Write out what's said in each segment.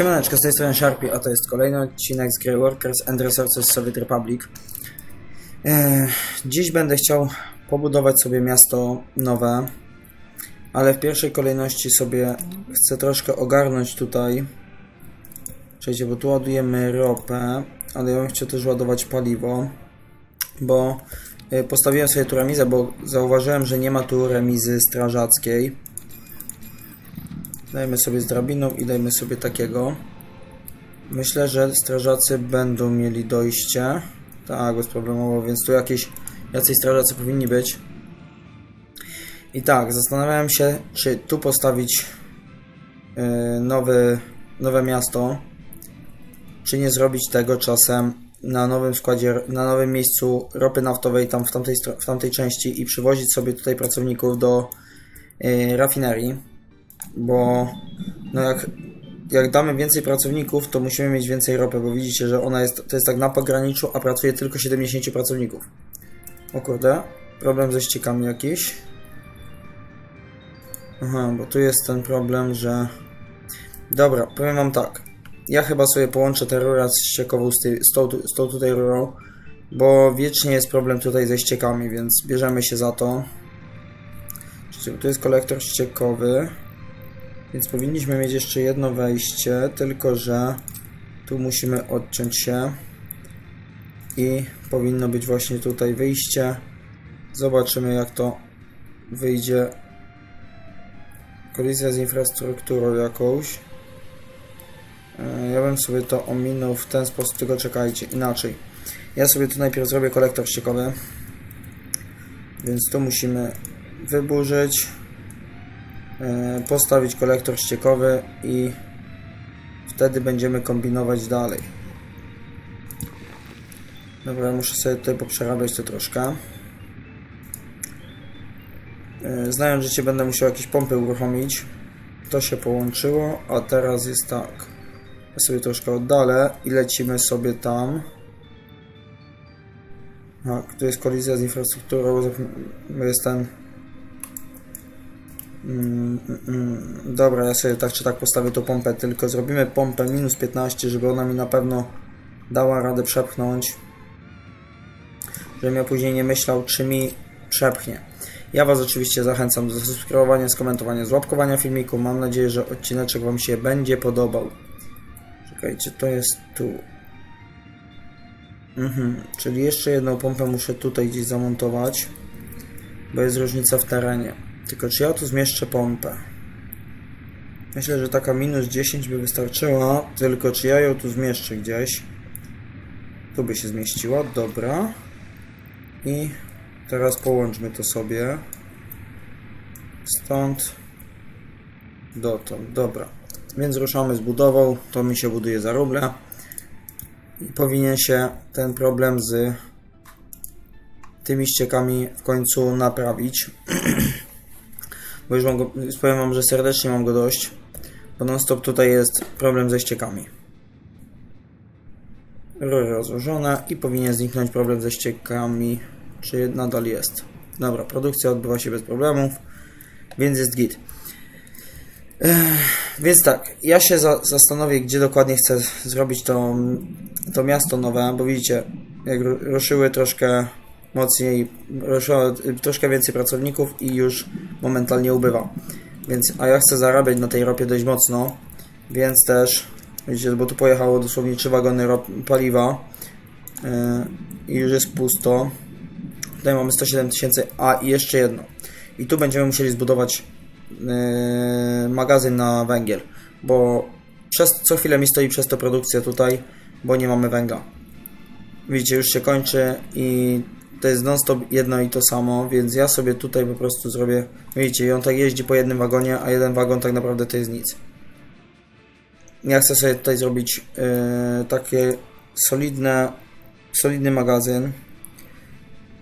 Siemaneczko, z tej strony Sharpie, a to jest kolejny odcinek z Grey Workers and Resources Soviet Republic. Eee, dziś będę chciał pobudować sobie miasto nowe, ale w pierwszej kolejności sobie chcę troszkę ogarnąć tutaj. Czekajcie, bo tu ładujemy ropę, ale ja bym chciał też ładować paliwo, bo e, postawiłem sobie tu remizę, bo zauważyłem, że nie ma tu remizy strażackiej. Dajmy sobie z drabiną i dajmy sobie takiego. Myślę, że strażacy będą mieli dojście. Tak, bezproblemowo, więc tu jakieś jacyś strażacy powinni być. I tak, zastanawiałem się, czy tu postawić yy, nowy, nowe miasto, czy nie zrobić tego czasem na nowym składzie, na nowym miejscu ropy naftowej tam w tamtej, w tamtej części i przywozić sobie tutaj pracowników do yy, rafinerii bo no jak, jak damy więcej pracowników, to musimy mieć więcej ropy, bo widzicie, że ona jest, to jest tak na pograniczu, a pracuje tylko 70 pracowników. O kurde, problem ze ściekami jakiś. Aha, bo tu jest ten problem, że... Dobra, powiem wam tak. Ja chyba sobie połączę tę rurę z ściekową z, tej, z, tą, z tą tutaj rurą, bo wiecznie jest problem tutaj ze ściekami, więc bierzemy się za to. Tu jest kolektor ściekowy. Więc powinniśmy mieć jeszcze jedno wejście, tylko że tu musimy odciąć się i powinno być właśnie tutaj wyjście. Zobaczymy jak to wyjdzie. Kolizja z infrastrukturą jakąś. E, Ja bym sobie to ominął w ten sposób, tylko czekajcie, inaczej. Ja sobie tu najpierw zrobię kolektor ściekowy. Więc tu musimy wyburzyć postawić kolektor ściekowy i wtedy będziemy kombinować dalej. Dobra, muszę sobie tutaj poprzerabiać to troszkę. E, Znając życie będę musiał jakieś pompy uruchomić. To się połączyło, a teraz jest tak. Ja sobie troszkę oddalę i lecimy sobie tam. Tak, tu jest kolizja z infrastrukturą, jest ten Mm, mm, mm. Dobra, ja sobie tak czy tak postawię tą pompę, tylko zrobimy pompę minus 15, żeby ona mi na pewno dała radę przepchnąć. Żebym ja później nie myślał, czy mi przepchnie. Ja Was oczywiście zachęcam do subskrybowania, skomentowania, złapkowania filmiku. Mam nadzieję, że odcineczek Wam się będzie podobał. Czekajcie, to jest tu. Mhm, czyli jeszcze jedną pompę muszę tutaj gdzieś zamontować, bo jest różnica w terenie. Tylko czy ja tu zmieszczę pompę? Myślę, że taka minus 10 by wystarczyła, tylko czy ja ją tu zmieszczę gdzieś? Tu by się zmieściła, dobra. I teraz połączmy to sobie. Stąd dotąd, dobra. Więc ruszamy z budową, to mi się buduje za ruble. I powinien się ten problem z tymi ściekami w końcu naprawić. bo już mam go, powiem wam, że serdecznie mam go dość, bo non stop tutaj jest problem ze ściekami. Rury rozłożone i powinien zniknąć problem ze ściekami, czy nadal jest. Dobra, produkcja odbywa się bez problemów, więc jest git. Ech, więc tak, ja się za, zastanowię, gdzie dokładnie chcę zrobić to, to miasto nowe, bo widzicie, jak ru- ruszyły troszkę mocniej, ruszyło y, troszkę więcej pracowników i już momentalnie ubywa. Więc, a ja chcę zarabiać na tej ropie dość mocno, więc też, widzicie, bo tu pojechało dosłownie 3 wagony paliwa yy, i już jest pusto. Tutaj mamy 107 tysięcy, a i jeszcze jedno. I tu będziemy musieli zbudować yy, magazyn na węgiel, bo przez co chwilę mi stoi przez to produkcja tutaj, bo nie mamy węgla. Widzicie, już się kończy i to jest non-stop jedno i to samo, więc ja sobie tutaj po prostu zrobię, widzicie, i on tak jeździ po jednym wagonie, a jeden wagon tak naprawdę to jest nic. Ja chcę sobie tutaj zrobić yy, takie solidne, solidny magazyn.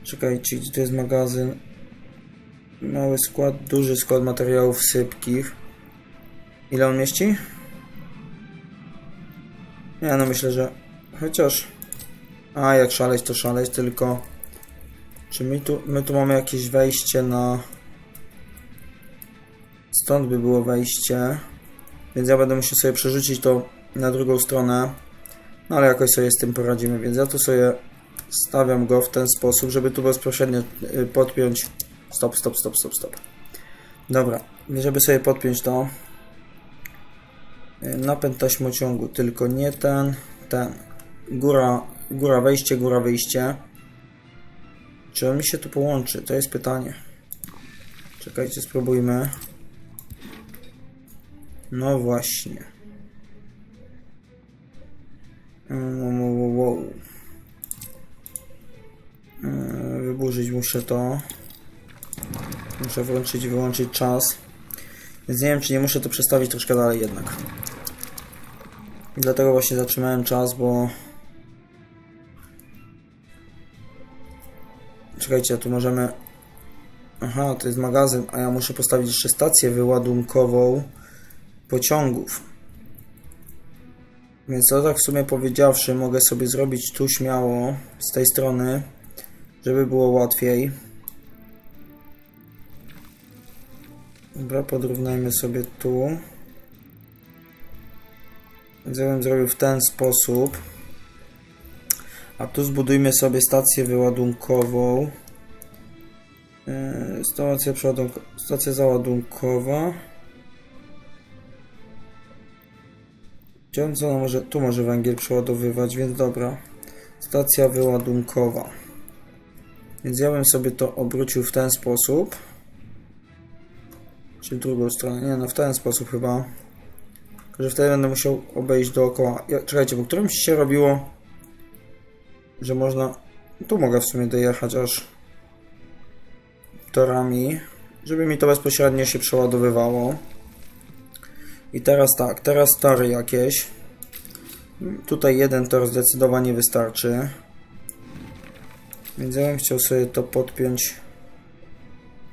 Czekajcie, gdzie to jest magazyn? Mały skład, duży skład materiałów sypkich. Ile on mieści? Ja no myślę, że chociaż a jak szaleć to szaleć, tylko czy my tu, my tu mamy jakieś wejście na stąd by było wejście więc ja będę musiał sobie przerzucić to na drugą stronę. No ale jakoś sobie z tym poradzimy, więc ja tu sobie stawiam go w ten sposób, żeby tu bezpośrednio y, podpiąć. Stop, stop, stop, stop, stop. Dobra, żeby sobie podpiąć to. y, Napęd taśmociągu, tylko nie ten, ten. Góra, góra wejście, góra wyjście. Czy on mi się tu połączy? To jest pytanie. Czekajcie, spróbujmy. No właśnie. Mm, wow, wow. Yy, Wyburzyć muszę to. Muszę włączyć wyłączyć czas. Więc nie wiem, czy nie muszę to przestawić troszkę dalej jednak. Dlatego właśnie zatrzymałem czas, bo... Czekajcie, tu możemy... Aha, to jest magazyn, a ja muszę postawić jeszcze stację wyładunkową pociągów. Więc to tak w sumie powiedziawszy, mogę sobie zrobić tu śmiało, z tej strony, żeby było łatwiej. Dobra, podrównajmy sobie tu. Więc ja bym zrobił w ten sposób. A tu zbudujmy sobie stację wyładunkową. Yy, Stacja, stacja załadunkowa. Gdzie co ona może, tu może węgiel przeładowywać, więc dobra. Stacja wyładunkowa. Więc ja bym sobie to obrócił w ten sposób. Czy w drugą stronę? Nie, no w ten sposób chyba. Że wtedy będę musiał obejść dookoła. Ja, czekajcie, bo którymś się robiło, że można... Tu mogę w sumie dojechać aż torami, żeby mi to bezpośrednio się przeładowywało. I teraz tak, teraz tory jakieś. Tutaj jeden tor zdecydowanie wystarczy. Więc ja bym chciał sobie to podpiąć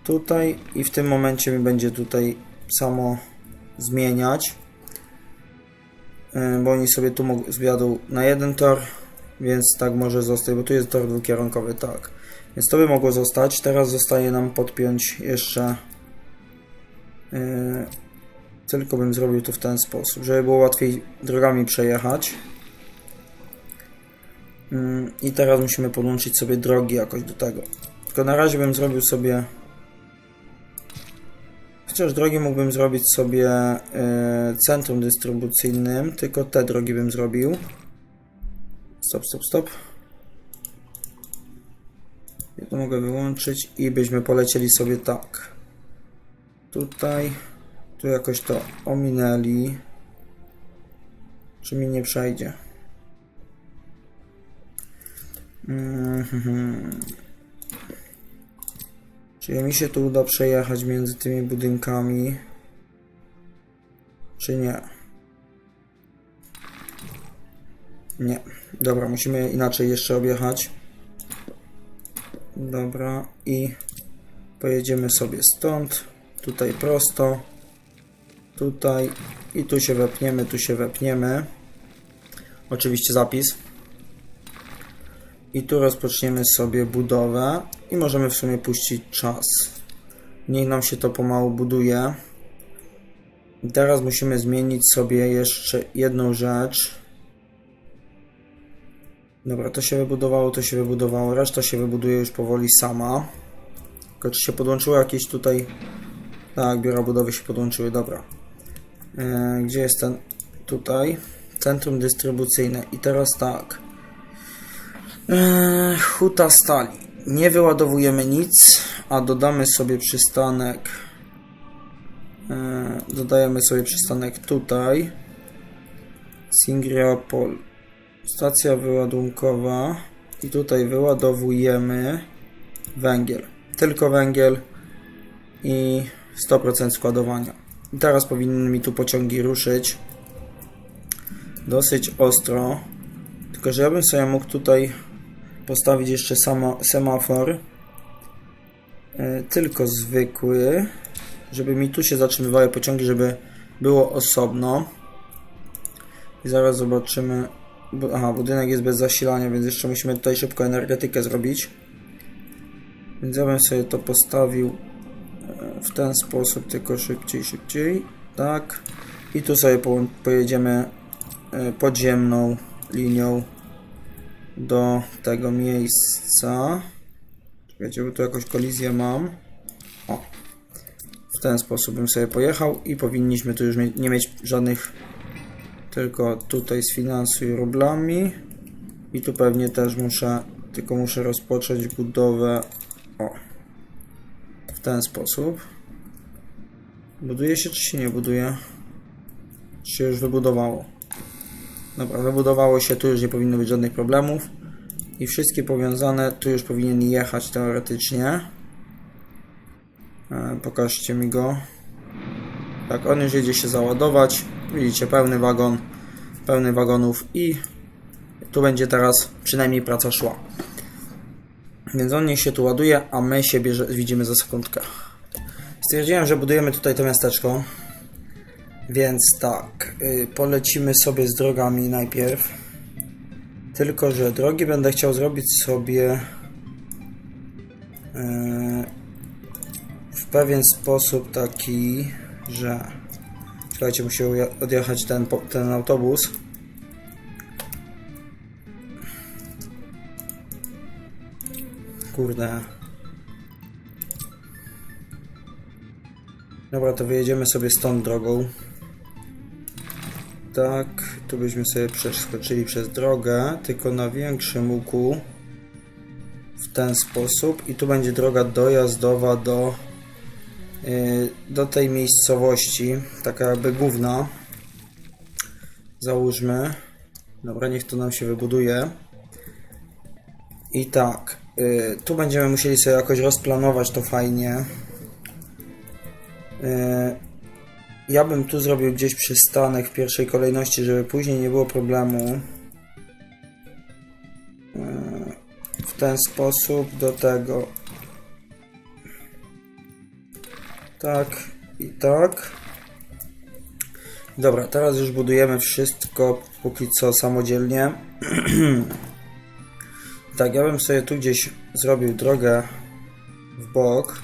tutaj i w tym momencie mi będzie tutaj samo zmieniać. Yy, Bo oni sobie tu zwiadą na jeden tor, więc tak może zostać, bo tu jest tor dwukierunkowy, tak. Więc to by mogło zostać. Teraz zostaje nam podpiąć jeszcze yy, tylko bym zrobił to w ten sposób, żeby było łatwiej drogami przejechać. Mm, I teraz musimy podłączyć sobie drogi jakoś do tego. Tylko na razie bym zrobił sobie. Chociaż drogi mógłbym zrobić sobie y, centrum dystrybucyjnym, tylko te drogi bym zrobił. Stop, stop, stop. Ja to mogę wyłączyć i byśmy polecieli sobie tak. Tutaj. Tu jakoś to ominęli. Czy mi nie przejdzie? Mhm. Czy mi się tu uda przejechać między tymi budynkami? Czy nie? Nie. Dobra, musimy inaczej jeszcze objechać. Dobra, i pojedziemy sobie stąd. Tutaj prosto tutaj i tu się wepniemy, tu się wepniemy. Oczywiście zapis. I tu rozpoczniemy sobie budowę i możemy w sumie puścić czas. Niech nam się to pomału buduje. Teraz musimy zmienić sobie jeszcze jedną rzecz. Dobra, to się wybudowało, to się wybudowało. Reszta się wybuduje już powoli sama. Tylko czy się podłączyło jakieś tutaj... Tak, biura budowy się podłączyły, dobra. E, gdzie jest ten? Tutaj. Centrum dystrybucyjne. I teraz tak. E, huta stali. Nie wyładowujemy nic, a dodamy sobie przystanek. E, dodajemy sobie przystanek tutaj. Singriopol. Stacja wyładunkowa. I tutaj wyładowujemy węgiel. Tylko węgiel i 100% składowania. I teraz powinny mi tu pociągi ruszyć. Dosyć ostro. Tylko, że ja bym sobie mógł tutaj postawić jeszcze samo, semafor. E, tylko zwykły. Żeby mi tu się zatrzymywały pociągi, żeby było osobno. I zaraz zobaczymy. Aha, budynek jest bez zasilania, więc jeszcze musimy tutaj szybko energetykę zrobić. Więc ja bym sobie to postawił e, w ten sposób, tylko szybciej, szybciej. Tak. I tu sobie po, pojedziemy y, podziemną linią do tego miejsca. Czekajcie, bo tu jakąś kolizję mam. O. W ten sposób bym sobie pojechał i powinniśmy tu już nie mieć żadnych tylko tutaj sfinansuj rublami. I tu pewnie też muszę tylko muszę rozpocząć budowę o w ten sposób. Buduje się czy się nie buduje? Czy się już wybudowało? Dobra wybudowało się tu już nie powinno być żadnych problemów. I wszystkie powiązane tu już powinien jechać teoretycznie. E, pokażcie mi go. Tak, on już jedzie się załadować. Widzicie, pełny wagon, pełny wagonów i tu będzie teraz przynajmniej praca szła. Więc on niech się tu ładuje, a my się bierze, widzimy za sekundkę. Stwierdziłem, że budujemy tutaj to miasteczko. Więc tak, y, polecimy sobie z drogami najpierw. Tylko, że drogi będę chciał zrobić sobie y, w pewien sposób taki, że musi uja- odjechać ten, ten autobus. Kurde. Dobra, to wyjedziemy sobie stąd drogą. Tak, tu byśmy sobie przeskoczyli przez drogę, tylko na większym łuku. W ten sposób. I tu będzie droga dojazdowa do do tej miejscowości, taka jakby główna. Załóżmy. Dobra, niech to nam się wybuduje. I tak, y, tu będziemy musieli sobie jakoś rozplanować to fajnie. Y, ja bym tu zrobił gdzieś przystanek w pierwszej kolejności, żeby później nie było problemu. Y, w ten sposób do tego Tak i tak. Dobra, teraz już budujemy wszystko póki co samodzielnie. tak, ja bym sobie tu gdzieś zrobił drogę w bok.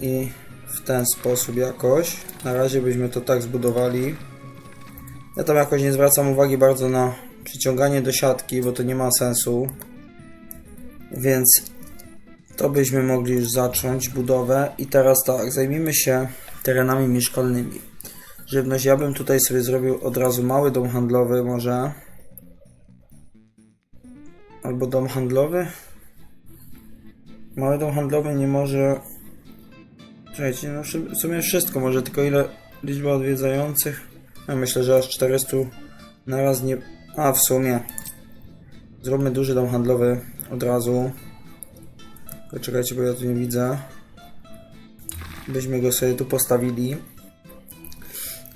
I w ten sposób jakoś. Na razie byśmy to tak zbudowali. Ja tam jakoś nie zwracam uwagi bardzo na przyciąganie do siatki, bo to nie ma sensu. Więc to byśmy mogli już zacząć budowę. I teraz tak, zajmijmy się terenami mieszkalnymi. Żywność, ja bym tutaj sobie zrobił od razu mały dom handlowy może. Albo dom handlowy. Mały dom handlowy nie może... Czekajcie, no w sumie wszystko może, tylko ile liczba odwiedzających? Ja myślę, że aż 400 na raz nie... A, w sumie. Zróbmy duży dom handlowy od razu. Tylko Czekajcie, bo ja tu nie widzę. Byśmy go sobie tu postawili.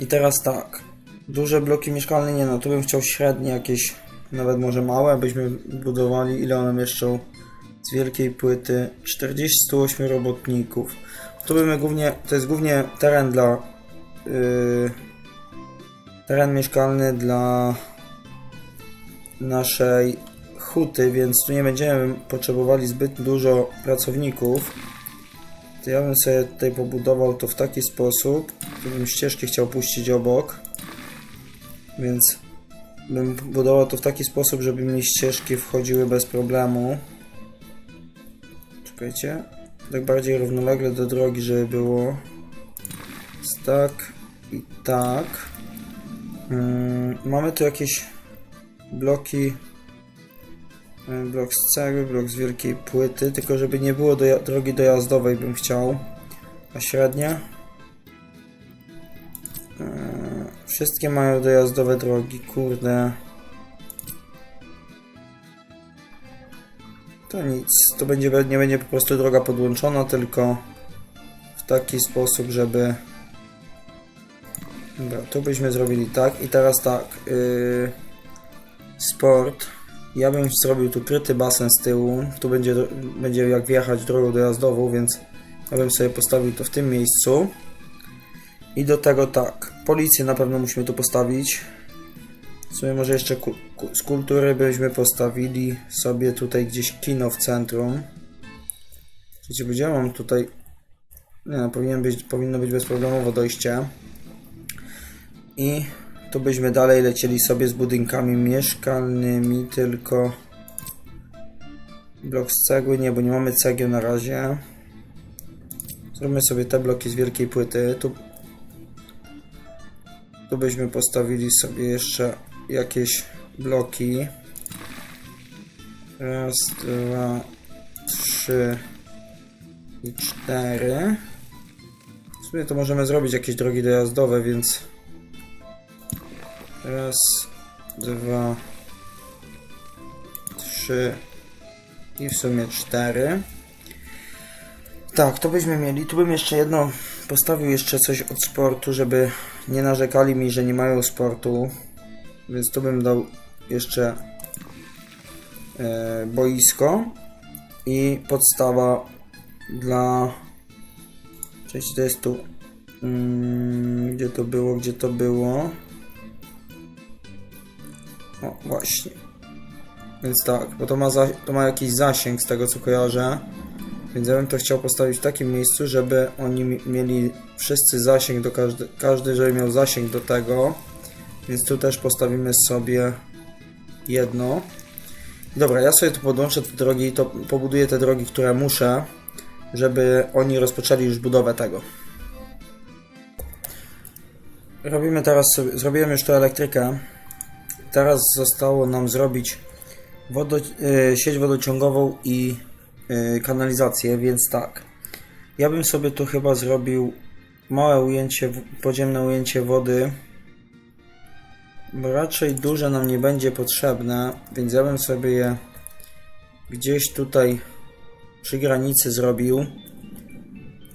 I teraz tak. Duże bloki mieszkalne, nie no, tu bym chciał średnie jakieś, nawet może małe, abyśmy budowali, ile one mieszczą z wielkiej płyty. 48 robotników. Tu bym głównie, to jest głównie teren dla, yy, teren mieszkalny dla naszej huty, więc tu nie będziemy potrzebowali zbyt dużo pracowników. To ja bym sobie tutaj pobudował to w taki sposób, tu bym ścieżki chciał puścić obok, więc bym budował to w taki sposób, żeby mi ścieżki wchodziły bez problemu. Czekajcie, tak bardziej równolegle do drogi, żeby było tak i tak. Mm, mamy tu jakieś bloki Blok z cegły, blok z wielkiej płyty, tylko żeby nie było drogi dojazdowej bym chciał. A średnia? Eee, wszystkie mają dojazdowe drogi, kurde. To nic, to będzie, nie będzie po prostu droga podłączona, tylko w taki sposób, żeby... Dobra, tu byśmy zrobili tak i teraz tak. Yy... Sport. Ja bym zrobił tu kryty basen z tyłu. Tu będzie, będzie jak wjechać drogą dojazdową, więc ja bym sobie postawił to w tym miejscu. I do tego tak. Policję na pewno musimy tu postawić. W sumie może jeszcze ku, ku, z kultury byśmy postawili sobie tutaj gdzieś kino w centrum. Wiecie, gdzie mam tutaj... Nie no, powinien być, powinno być bezproblemowo dojście. I to byśmy dalej lecieli sobie z budynkami mieszkalnymi, tylko blok z cegły, nie, bo nie mamy cegieł na razie. Zróbmy sobie te bloki z wielkiej płyty. Tu, tu byśmy postawili sobie jeszcze jakieś bloki. Raz, dwa, trzy i cztery. W sumie to możemy zrobić jakieś drogi dojazdowe, więc raz, dwa, trzy i w sumie cztery. Tak, to byśmy mieli. Tu bym jeszcze jedno postawił jeszcze coś od sportu, żeby nie narzekali mi, że nie mają sportu. Więc tu bym dał jeszcze e, boisko i podstawa dla części to jest tu mm, gdzie to było, gdzie to było o właśnie więc tak, bo to ma, to ma jakiś zasięg z tego co kojarzę więc ja bym to chciał postawić w takim miejscu, żeby oni mi- mieli wszyscy zasięg do każdy, każdy żeby miał zasięg do tego więc tu też postawimy sobie jedno Dobra, ja sobie tu podłączę te drogi, to pobuduję te drogi, które muszę, żeby oni rozpoczęli już budowę tego. Robimy teraz sobie, zrobiłem już tę elektrykę. Teraz zostało nam zrobić wodo, y, sieć wodociągową i y, kanalizację, więc tak. Ja bym sobie tu chyba zrobił małe ujęcie, podziemne ujęcie wody. Bo raczej duże nam nie będzie potrzebne, więc ja bym sobie je gdzieś tutaj przy granicy zrobił.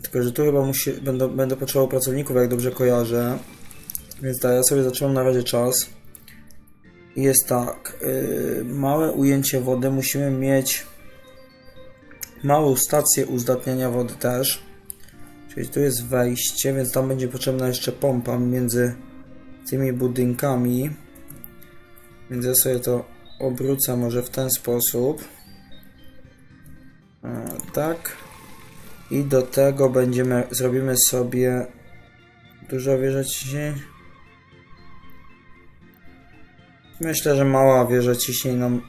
Tylko, że tu chyba musi, będę, będę potrzebował pracowników, jak dobrze kojarzę. Więc tak, ja sobie zacząłem na razie czas. Jest tak, yy, małe ujęcie wody, musimy mieć małą stację uzdatniania wody też. Czyli tu jest wejście, więc tam będzie potrzebna jeszcze pompa między tymi budynkami. Więc ja sobie to obrócę może w ten sposób. E, tak. I do tego będziemy, zrobimy sobie dużo wieża ciśnień. Myślę, że mała wieża ciśnień nam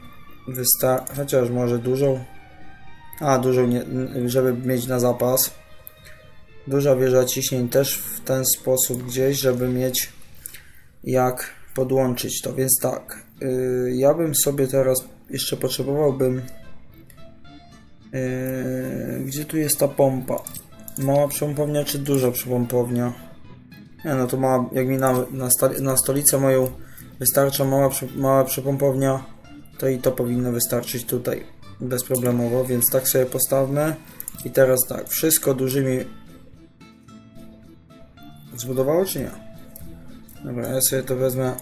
wystarczy, chociaż może dużą. A, dużą nie, żeby mieć na zapas. Duża wieża ciśnień też w ten sposób gdzieś, żeby mieć jak podłączyć to. Więc tak, yy, ja bym sobie teraz jeszcze potrzebowałbym. Yy, gdzie tu jest ta pompa? Mała przypompownia czy duża przypompownia? Nie no to mała, jak mi na, na, na stolicę moją wystarcza mała, mała przypompownia, to i to powinno wystarczyć tutaj bezproblemowo, więc tak sobie postawmy. I teraz tak, wszystko dużymi zbudowało czy nie? Dobra, ja sobie to wezmę,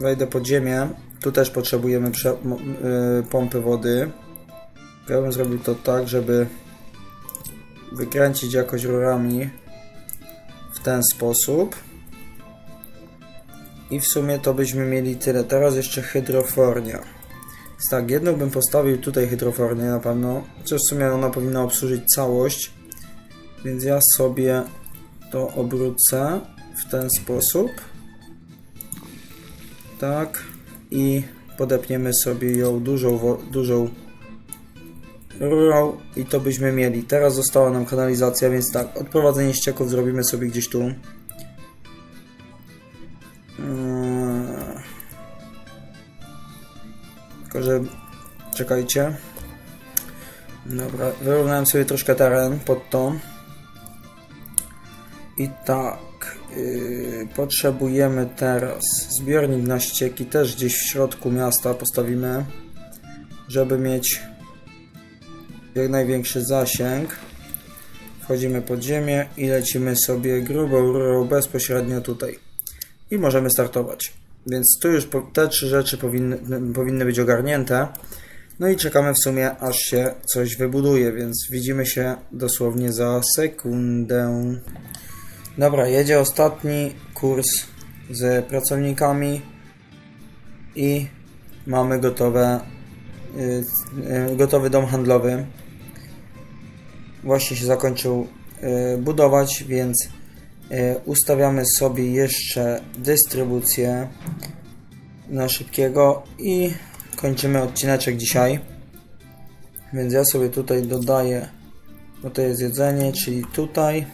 wejdę pod ziemię. Tu też potrzebujemy prze, y, pompy wody. Ja bym zrobił to tak, żeby wykręcić jakoś rurami w ten sposób. I w sumie to byśmy mieli tyle. Teraz jeszcze hydrofornia. Tak, jedną bym postawił tutaj hydrofornię na pewno. Chociaż w sumie ona powinna obsłużyć całość. Więc ja sobie to obrócę w ten sposób. Tak. I podepniemy sobie ją dużą, dużą rurą i to byśmy mieli. Teraz została nam kanalizacja, więc tak, odprowadzenie ścieków zrobimy sobie gdzieś tu. Tylko, że czekajcie. Dobra, wyrównałem sobie troszkę teren pod to. I tak, yy, potrzebujemy teraz zbiornik na ścieki, też gdzieś w środku miasta postawimy, żeby mieć jak największy zasięg. Wchodzimy pod ziemię i lecimy sobie grubą rurą bezpośrednio tutaj. I możemy startować. Więc tu już te trzy rzeczy powinny, powinny być ogarnięte. No i czekamy w sumie aż się coś wybuduje, więc widzimy się dosłownie za sekundę. Dobra, jedzie ostatni kurs z pracownikami i mamy gotowe, y, y, gotowy dom handlowy. Właśnie się zakończył y, budować, więc ustawiamy sobie jeszcze dystrybucję na szybkiego i kończymy odcineczek dzisiaj. Więc ja sobie tutaj dodaję, bo to jest jedzenie, czyli tutaj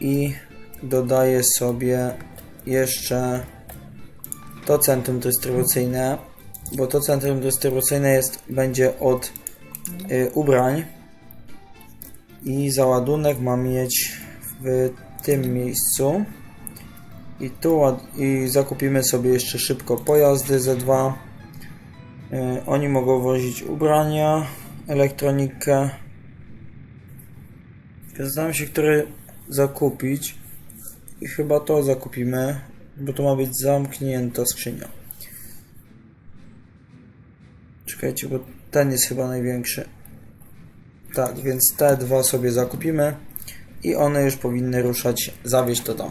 i dodaję sobie jeszcze to centrum dystrybucyjne, bo to centrum dystrybucyjne jest, będzie od y, ubrań i załadunek ma mieć w tym miejscu. I tu i zakupimy sobie jeszcze szybko pojazdy Z2 y, oni mogą wozić ubrania, elektronikę. Zastanawiam się, który zakupić. I chyba to zakupimy, bo to ma być zamknięta skrzynia. Czekajcie, bo ten jest chyba największy. Tak, więc te dwa sobie zakupimy i one już powinny ruszać, zawieźć to tam.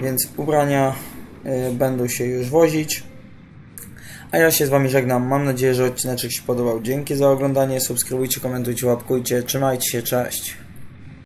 Więc ubrania y, będą się już wozić. A ja się z Wami żegnam. Mam nadzieję, że odcineczek się podobał. Dzięki za oglądanie. Subskrybujcie, komentujcie, łapkujcie. Trzymajcie się. Cześć.